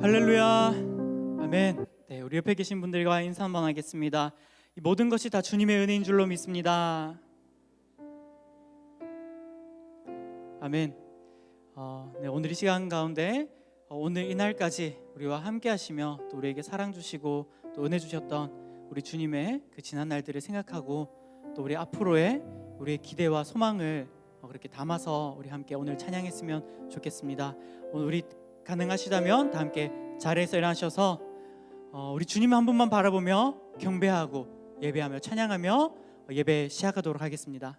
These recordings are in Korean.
할렐루야. 아멘. 네, 우리 옆에 계신 분들과 인사 한번 하겠습니다. 이 모든 것이 다 주님의 은혜인 줄로 믿습니다. 아멘. 어, 네, 오늘 이 시간 가운데 어, 오늘 이날까지 우리와 함께 하시며 또 우리에게 사랑 주시고 또 은혜 주셨던 우리 주님의 그 지난 날들을 생각하고 또 우리 앞으로의 우리의 기대와 소망을 어, 그렇게 담아서 우리 함께 오늘 찬양했으면 좋겠습니다. 오늘 우리 가능하시다면 다 함께 자리에서 일어나셔서 어, 우리 주님 한 분만 바라보며 경배하고 예배하며 찬양하며 어, 예배 시작하도록 하겠습니다.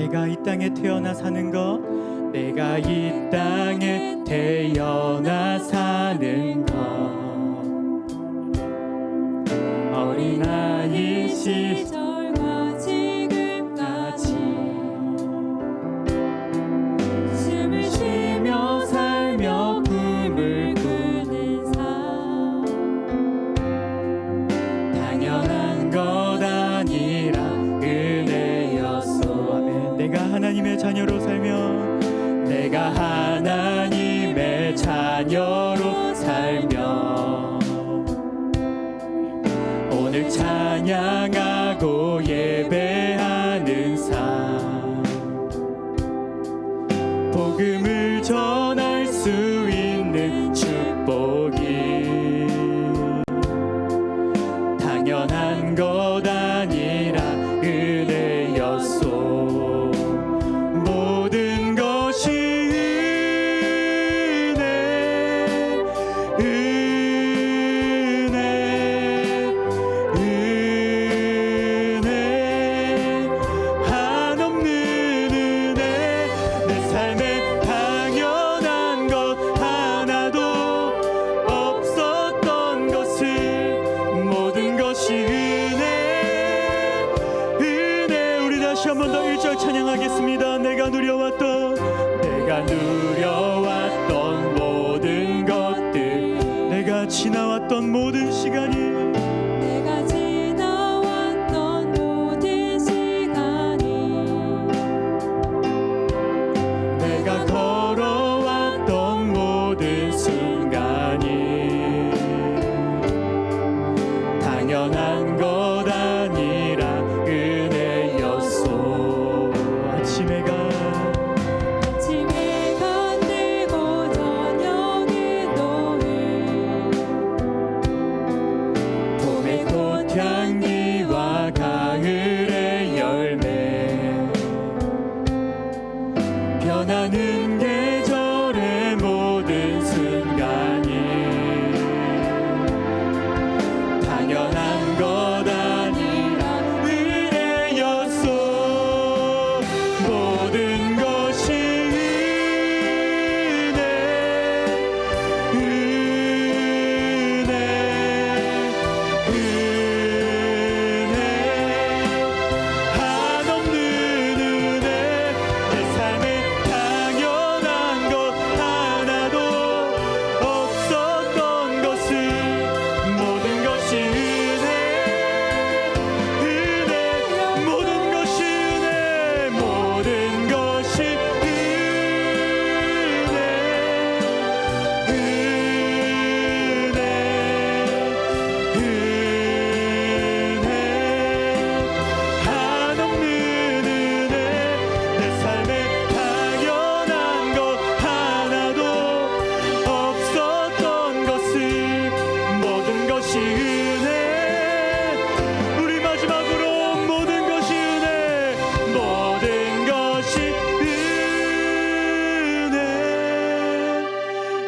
내가 이 땅에 태어나 사는 것 내가 이 땅에 태어나 사는 것. 어린아이 시 자녀로 살며 내가 하나님의 자녀로 살며 오늘 찬양 내가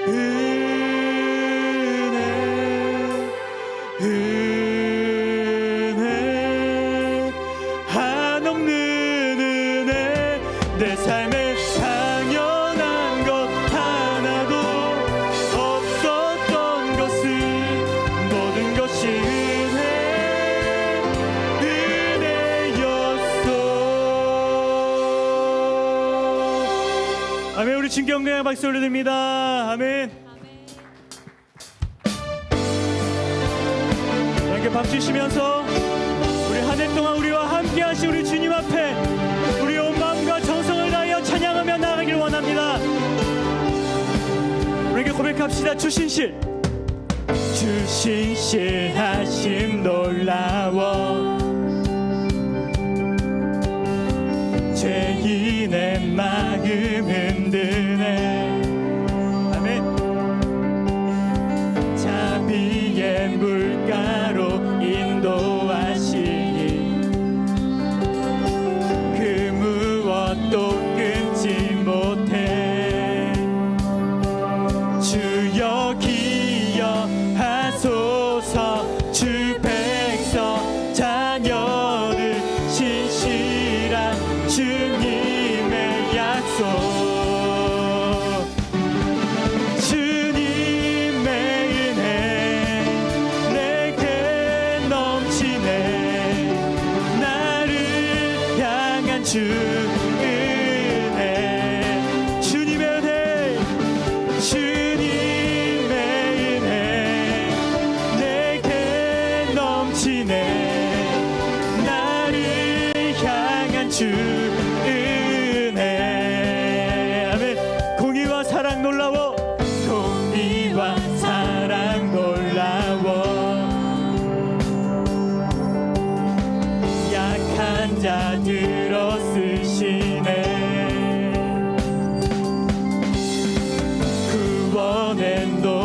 Yeah. 박수 올려드립니다. 아멘. 함께 박주시면서 우리 한 해 동안 우리와 함께 하신 우리 주님 앞에 우리 온 마음과 정성을 다하여 찬양하며 나가길 원합니다. 우리에게 고백합시다. 주신실. 주신실 하심 놀라워 죄인의 마음 흔드네 and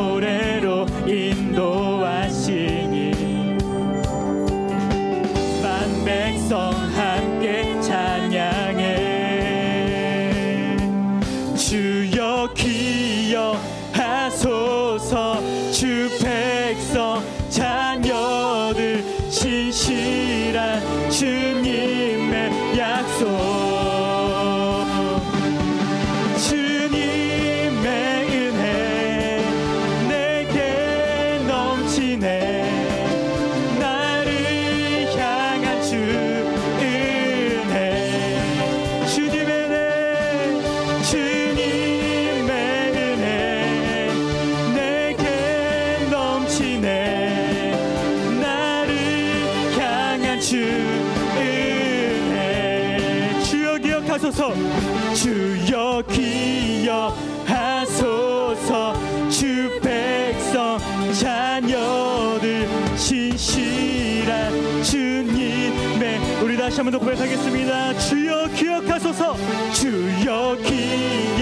주옵소서. 주여 기.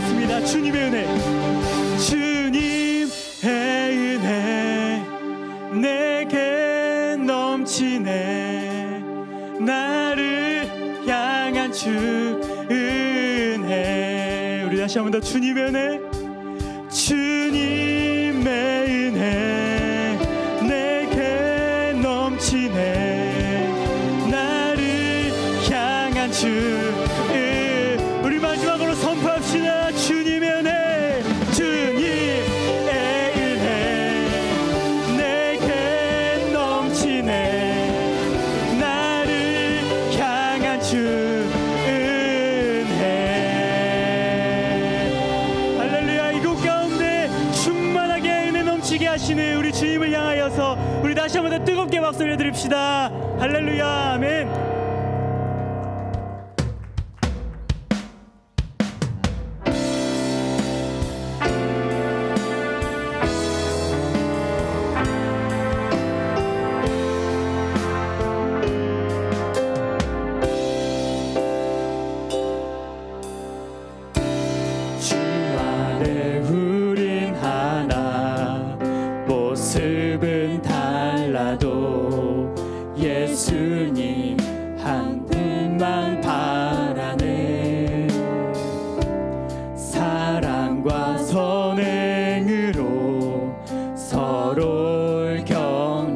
되겠습니다. 주님의 은혜. 주님의 은혜 내게 넘치네. 나를 향한 주 은혜. 우리 다시 한 번 더 주님의 은혜. 주님의 은혜 내게 넘치네. 나를 향한 주 은혜. 합시다. 할렐루야. 아멘.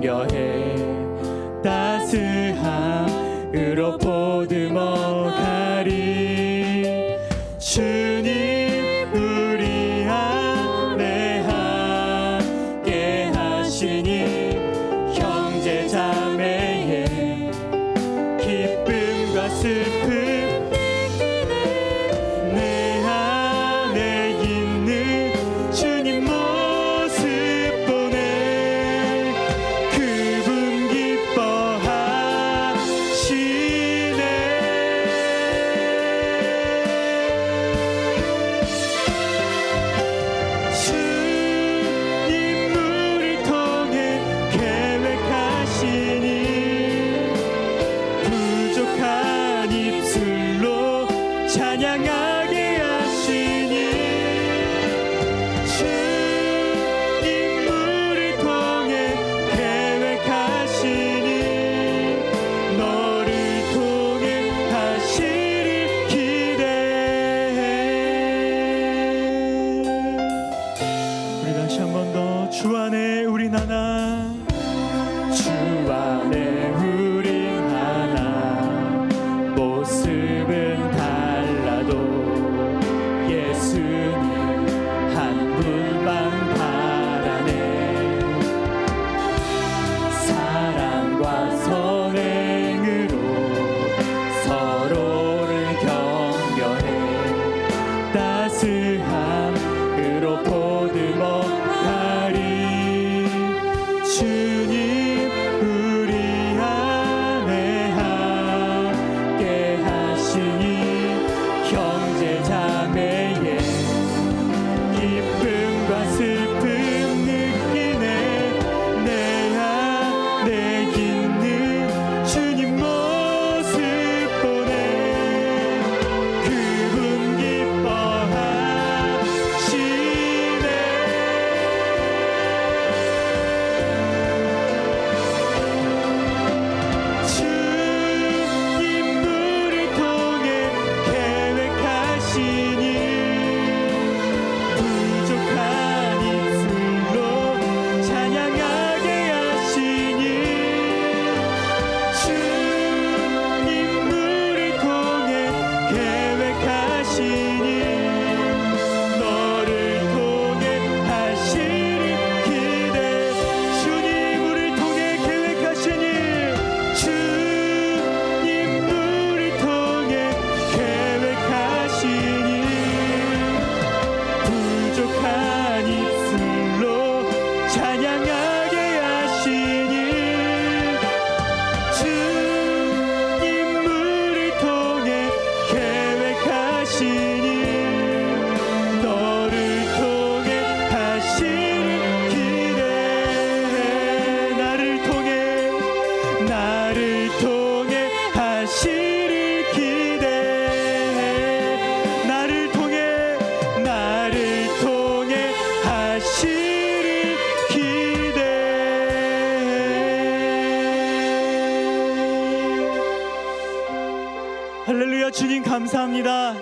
哟嘿。 다시 한 번 더 주 안에 우리 하나 주 감사합니다.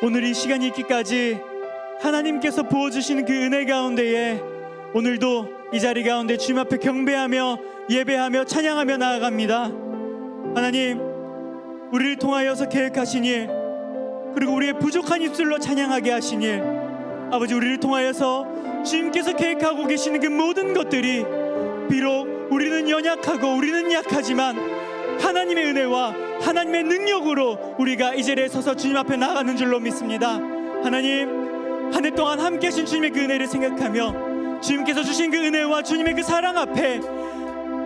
오늘 이 시간이 있기까지 하나님께서 부어주시는 그 은혜 가운데에 오늘도 이 자리 가운데 주님 앞에 경배하며 예배하며 찬양하며 나아갑니다. 하나님 우리를 통하여서 계획하신 일 그리고 우리의 부족한 입술로 찬양하게 하신 일 아버지 우리를 통하여서 주님께서 계획하고 계시는 그 모든 것들이 비록 우리는 연약하고 우리는 약하지만 하나님의 은혜와 하나님의 능력으로 우리가 이 자리에 서서 주님 앞에 나가는 줄로 믿습니다. 하나님 한 해 동안 함께 하신 주님의 그 은혜를 생각하며 주님께서 주신 그 은혜와 주님의 그 사랑 앞에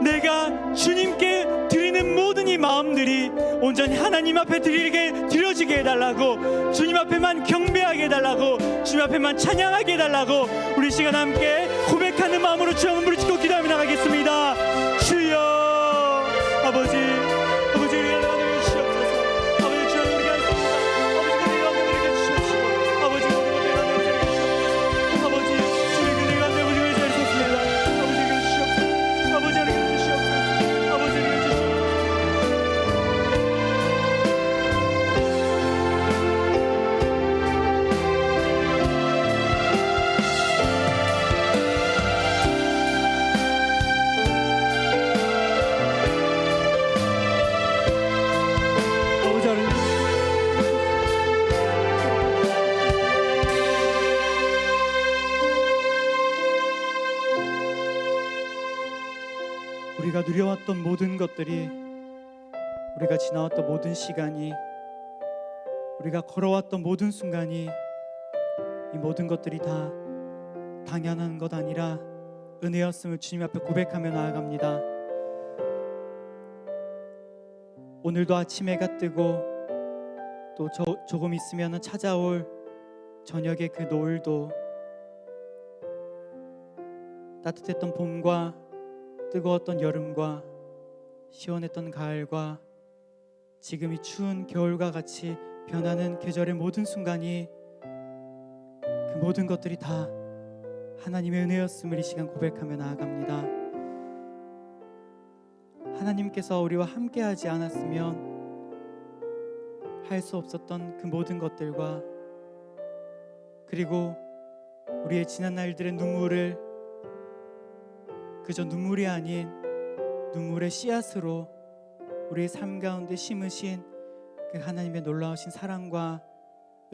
내가 주님께 드리는 모든 이 마음들이 온전히 하나님 앞에 드리게 드려지게 해달라고 주님 앞에만 경배하게 해달라고 주님 앞에만 찬양하게 해달라고 우리 시간 함께 고백하는 마음으로 주 한번 부르짖고 기도하며 나가겠습니다 우리가 누려왔던 모든 것들이 우리가 지나왔던 모든 시간이 우리가 걸어왔던 모든 순간이 이 모든 것들이 다 당연한 것 아니라 은혜였음을 주님 앞에 고백하며 나아갑니다. 오늘도 아침 해가 뜨고 또 저, 조금 있으면 찾아올 저녁의 그 노을도 따뜻했던 봄과 뜨거웠던 여름과 시원했던 가을과 지금 이 추운 겨울과 같이 변하는 계절의 모든 순간이 그 모든 것들이 다 하나님의 은혜였음을 이 시간 고백하며 나아갑니다. 하나님께서 우리와 함께하지 않았으면 할 수 없었던 그 모든 것들과 그리고 우리의 지난 날들의 눈물을 그저 눈물이 아닌 눈물의 씨앗으로 우리의 삶 가운데 심으신 그 하나님의 놀라우신 사랑과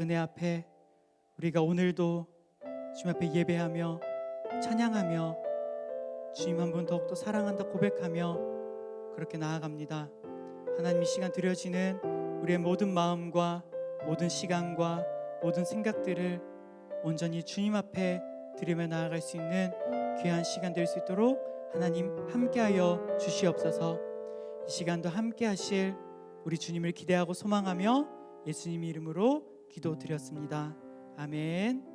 은혜 앞에 우리가 오늘도 주님 앞에 예배하며 찬양하며 주님 한 분 더욱더 사랑한다 고백하며 그렇게 나아갑니다. 하나님 이 시간 드려지는 우리의 모든 마음과 모든 시간과 모든 생각들을 온전히 주님 앞에 드리며 나아갈 수 있는 귀한 시간 될 수 있도록 하나님 함께하여 주시옵소서. 이 시간도 함께하실 우리 주님을 기대하고 소망하며 예수님 이름으로 기도드렸습니다. 아멘.